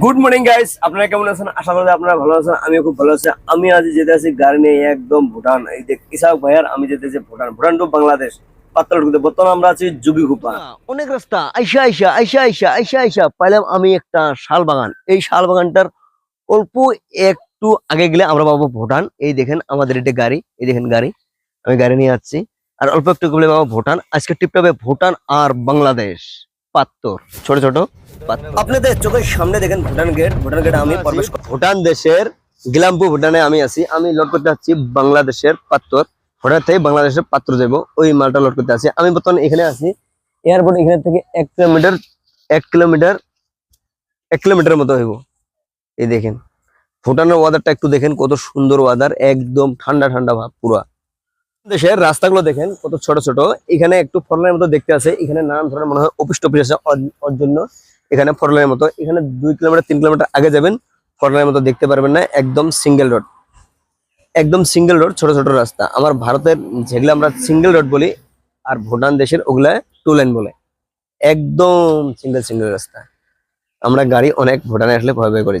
Good morning guys আপনারা কেমন আছেন? আশা করি আপনারা ভালো আছেন, আমিও খুব ভালো আছি। আমি আজ যেতে আছি গাড়ি নিয়ে একদম ভুটান। এই যে ইসাক ভাইয়ার, আমি যেতে আছি ভুটান। ভুটান টু বাংলাদেশ। অনেক রাস্তা। আইসা আইসা আইসা আইসা আইসা আইসা। পাইলাম আমি একটা শাল বাগান। এই শাল বাগানটার অল্প একটু আগে গেলে আমরা পাবো ভুটান। এই দেখেন আমাদের এটা গাড়ি। এই দেখেন গাড়ি। আমি গাড়ি নিয়ে যাচ্ছি। আর অল্প একটু পাবো ভুটান। আজকে ভুটান আর বাংলাদেশ। পাত্তর। ছোট ছোট। আপনাদের চোখের সামনে দেখেন ভুটান গেট ভুটান গেট আমি প্রবেশ ভুটান দেশের গিলামপুর ভুটানে আমি আছি। আমি লোড করতে যাচ্ছি বাংলাদেশের পাত্তর। ভুটান থেকে বাংলাদেশের পাত্র যাব ওই মালটা লোড করতে আছি। আমি বর্তমানে এখানে আছি। এয়ারপোর্ট এখান থেকে এক কিলোমিটার এক কিলোমিটার এক কিলোমিটার মতো হইব। এই দেখেন। ভুটানের ওয়াদারটা একটু দেখেন কত সুন্দর ওয়াদার একদম ঠান্ডা ঠান্ডা ভাব পুরা। দেশের রাস্তাগুলো দেখেন, কত ছোট ছোট। এখানে একটু ফরলাইনের মতো দেখতে আছে। এখানে নানান ধরনের মনে হয় অফিস টফিস আছে ওর- জন্য এখানে ফরলাইনের মতো। এখানে দুই কিলোমিটার, তিন কিলোমিটার আগে যাবেন ফরলাইনের মতো দেখতে পারবেন না। একদম সিঙ্গেল রোড একদম সিঙ্গেল রোড ছোট ছোট রাস্তা। আমার ভারতের যেগুলো আমরা সিঙ্গেল রোড বলি, আর ভুটান দেশের ওগুলা টু লাইন বলে। একদম সিঙ্গেল সিঙ্গেল রাস্তা। আমরা গাড়ি অনেক ভুটানে আসলে ভয় ভয় করে যাই।